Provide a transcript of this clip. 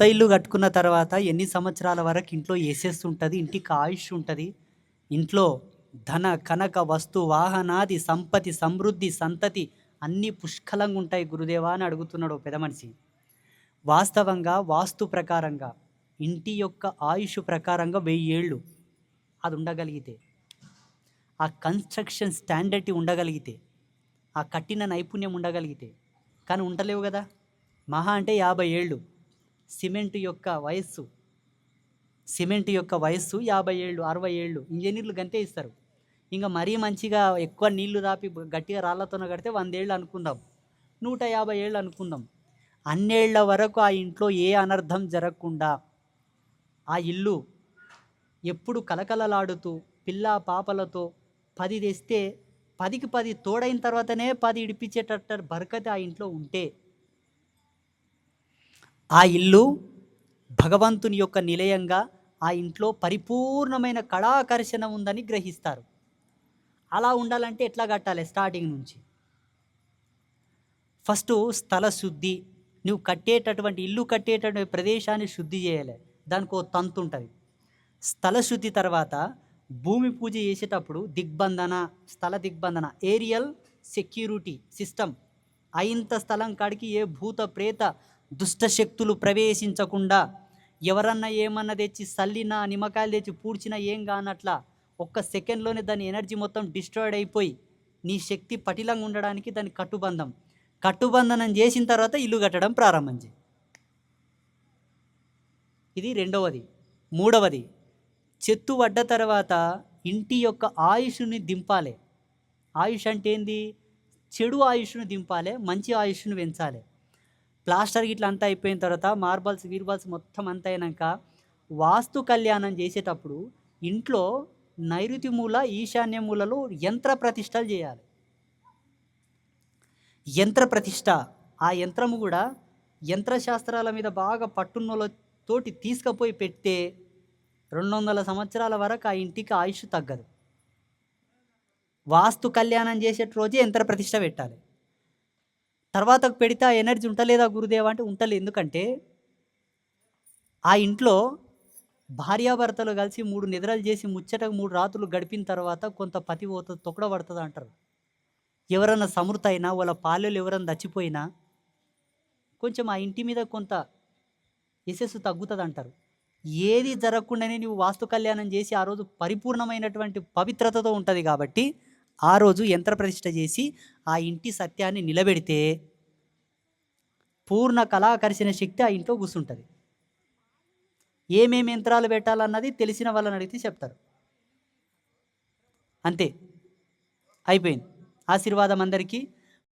కొత్త ఇల్లు కట్టుకున్న తర్వాత ఎన్ని సంవత్సరాల వరకు ఇంట్లో వేసేస్తుంటుంది ఇంటికి ఆయుష్ ఉంటుంది ఇంట్లో ధన కనక వస్తు వాహనాది సంపతి సమృద్ధి సంతతి అన్నీ పుష్కలంగా ఉంటాయి గురుదేవా అని అడుగుతున్నాడు పెద్ద మనిషి. వాస్తవంగా వాస్తు ప్రకారంగా ఇంటి యొక్క ఆయుష్ ప్రకారంగా వెయ్యి ఏళ్ళు అది ఉండగలిగితే ఆ కన్స్ట్రక్షన్ స్టాండర్డ్ ఉండగలిగితే ఆ కట్టిన నైపుణ్యం ఉండగలిగితే కానీ ఉండలేవు కదా? మహా అంటే యాభై ఏళ్ళు. సిమెంట్ యొక్క వయస్సు సిమెంట్ యొక్క వయస్సు యాభై ఏళ్ళు అరవై ఏళ్ళు ఇంజనీర్లు గంతే ఇస్తారు. ఇంకా మరీ మంచిగా ఎక్కువ నీళ్ళు దాపి గట్టిగా రాళ్ళతోనే కడితే వందేళ్ళు అనుకుందాం. నూట యాభై ఏళ్ళు అనుకుందాం. అన్నేళ్ళ వరకు ఆ ఇంట్లో ఏ అనర్థం జరగకుండా ఆ ఇల్లు ఎప్పుడు కలకలలాడుతూ పిల్ల పాపలతో పది తెస్తే పదికి పది తోడైన తర్వాతనే పది ఇడిపించేటట్టు బరకత ఆ ఇంట్లో ఉంటే ఆ ఇల్లు భగవంతుని యొక్క నిలయంగా ఆ ఇంట్లో పరిపూర్ణమైన కళాకర్షణ ఉందని గ్రహిస్తారు. అలా ఉండాలంటే ఎట్లా కట్టాలి? స్టార్టింగ్ నుంచి. ఫస్ట్ స్థల శుద్ధి నువ్వు కట్టేటటువంటి ఇల్లు కట్టేటటువంటి ప్రదేశాన్ని శుద్ధి చేయాలి. దానికి ఒక తంతు ఉంటుంది. స్థల శుద్ధి తర్వాత భూమి పూజ చేసేటప్పుడు దిగ్బంధన స్థల దిగ్బంధన ఏరియల్ సెక్యూరిటీ సిస్టమ్. అయింత స్థలం కాడికి ఏ భూత ప్రేత దుష్ట శక్తులు ప్రవేశించకుండా ఎవరన్నా ఏమన్నా తెచ్చి సల్లినా నిమ్మకాయలు తెచ్చి పూడ్చినా ఏం కానట్లా ఒక్క సెకండ్లోనే దాని ఎనర్జీ మొత్తం డిస్ట్రాయిడ్ అయిపోయి నీ శక్తి పటిలంగా ఉండడానికి దాని కట్టుబంధం. కట్టుబంధనం చేసిన తర్వాత ఇల్లు కట్టడం ప్రారంభం చేయి ఇది రెండవది. మూడవది. చెత్తు పడ్డ తర్వాత ఇంటి యొక్క ఆయుష్ని దింపాలి. ఆయుష్ అంటే ఏంది? చెడు ఆయుష్ను దింపాలి మంచి ఆయుష్ను పెంచాలి. ప్లాస్టర్ ఇట్లా అంతా అయిపోయిన తర్వాత మార్బల్స్ వీర్బల్స్ మొత్తం అంతా అయినాక వాస్తు కళ్యాణం చేసేటప్పుడు ఇంట్లో నైరుతి మూల ఈశాన్య మూలలో యంత్ర ప్రతిష్టలు చేయాలి. యంత్ర ప్రతిష్ట. ఆ యంత్రము కూడా యంత్రశాస్త్రాల మీద బాగా పట్టున్నోళ్ళతోటి తీసుకుపోయి పెడితే రెండు వందల సంవత్సరాల వరకు ఆ ఇంటికి ఆయుష్ తగ్గదు. వాస్తు కళ్యాణం చేసే రోజే యంత్ర ప్రతిష్ట పెట్టాలి. తర్వాత పెడితే ఆ ఎనర్జీ ఉంటలేదా గురుదేవ అంటే ఉంటలేదు ఎందుకంటే ఆ ఇంట్లో భార్యాభర్తలు కలిసి మూడు నిద్రలు చేసి ముచ్చటకు మూడు రాత్రులు గడిపిన తర్వాత కొంత పతి పోతుంది తొక్కడ పడుతుంది అంటారు. ఎవరన్నా సమృద్ధ అయినా వాళ్ళ పాలెలు ఎవరన్నా చచ్చిపోయినా కొంచెం ఆ ఇంటి మీద కొంత యశస్సు తగ్గుతుంది అంటారు. ఏది జరగకుండానే నువ్వు వాస్తు కళ్యాణం చేసి ఆ రోజు పరిపూర్ణమైనటువంటి పవిత్రతతో ఉంటుంది కాబట్టి ఆ రోజు యంత్ర ప్రతిష్ఠ చేసి ఆ ఇంటి సత్యాన్ని నిలబెడితే పూర్ణ కళాకర్షణ శక్తి ఆ ఇంట్లో కూర్చుంటుంది. ఏమేమి యంత్రాలు పెట్టాలన్నది తెలిసిన వాళ్ళని అడిగితే చెప్తారు. అంతే. అయిపోయింది. ఆశీర్వాదం అందరికీ.